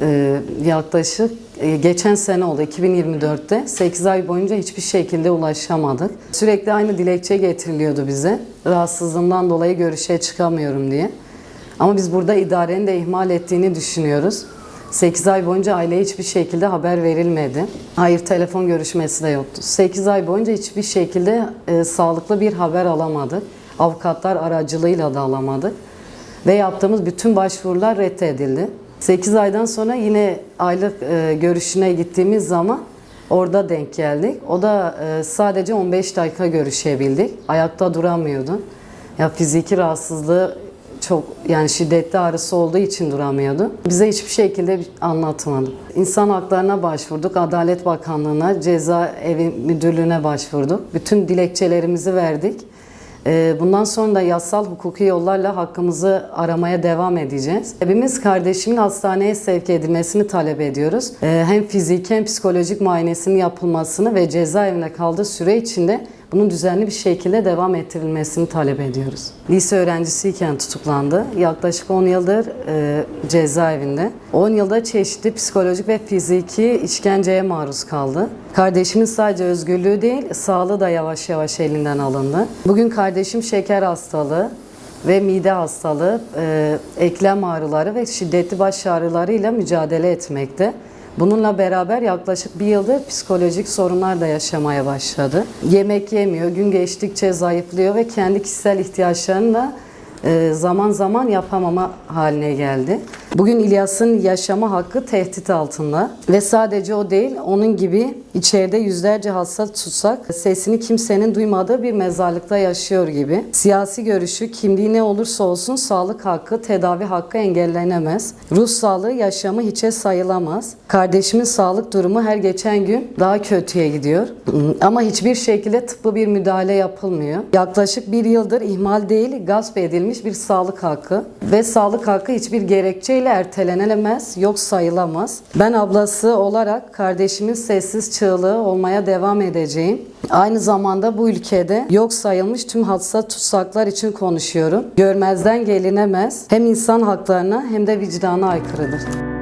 Ee, yaklaşık e, geçen sene oldu 2024'te 8 ay boyunca hiçbir şekilde ulaşamadık. Sürekli aynı dilekçe getiriliyordu bize. Rahatsızlığımdan dolayı görüşe çıkamıyorum diye. Ama biz burada idarenin de ihmal ettiğini düşünüyoruz. 8 ay boyunca aileye hiçbir şekilde haber verilmedi. Hayır telefon görüşmesi de yoktu. 8 ay boyunca hiçbir şekilde e, sağlıklı bir haber alamadık. Avukatlar aracılığıyla da alamadık. Ve yaptığımız bütün başvurular reddedildi. 8 aydan sonra yine aylık e, görüşüne gittiğimiz zaman orada denk geldik. O da e, sadece 15 dakika görüşebildik. Ayakta duramıyordu. Ya fiziki rahatsızlığı çok yani şiddetli ağrısı olduğu için duramıyordu. Bize hiçbir şekilde anlatmadı. İnsan haklarına başvurduk. Adalet Bakanlığı'na, Ceza Evi Müdürlüğü'ne başvurduk. Bütün dilekçelerimizi verdik. Ee, Bundan sonra da yasal hukuki yollarla hakkımızı aramaya devam edeceğiz. Hepimiz kardeşimin hastaneye sevk edilmesini talep ediyoruz. Ee, Hem fiziki hem psikolojik muayenesinin yapılmasını ve cezaevinde kaldığı süre içinde bunun düzenli bir şekilde devam ettirilmesini talep ediyoruz. Lise öğrencisiyken tutuklandı. Yaklaşık 10 yıldır e, cezaevinde. 10 yılda çeşitli psikolojik ve fiziki işkenceye maruz kaldı. Kardeşimin sadece özgürlüğü değil, sağlığı da yavaş yavaş elinden alındı. Bugün kardeşim şeker hastalığı, ve mide hastalığı, e, eklem ağrıları ve şiddetli baş ağrılarıyla mücadele etmekte. Bununla beraber yaklaşık bir yıldır psikolojik sorunlar da yaşamaya başladı. Yemek yemiyor, gün geçtikçe zayıflıyor ve kendi kişisel ihtiyaçlarını da e, zaman zaman yapamama haline geldi. Bugün İlyas'ın yaşama hakkı tehdit altında ve sadece o değil, onun gibi içeride yüzlerce hasta tutsak sesini kimsenin duymadığı bir mezarlıkta yaşıyor gibi. Siyasi görüşü, kimliği ne olursa olsun sağlık hakkı, tedavi hakkı engellenemez. Ruh sağlığı, yaşamı hiçe sayılamaz. Kardeşimin sağlık durumu her geçen gün daha kötüye gidiyor. Ama hiçbir şekilde tıbbi bir müdahale yapılmıyor. Yaklaşık bir yıldır ihmal değil, gasp edilmiş bir sağlık hakkı ve sağlık hakkı hiçbir gerekçeyle ertelenemez, yok sayılamaz. Ben ablası olarak kardeşimin sessiz çığlığı olmaya devam edeceğim. Aynı zamanda bu ülkede yok sayılmış tüm hadsa tutsaklar için konuşuyorum. Görmezden gelinemez. Hem insan haklarına hem de vicdana aykırıdır.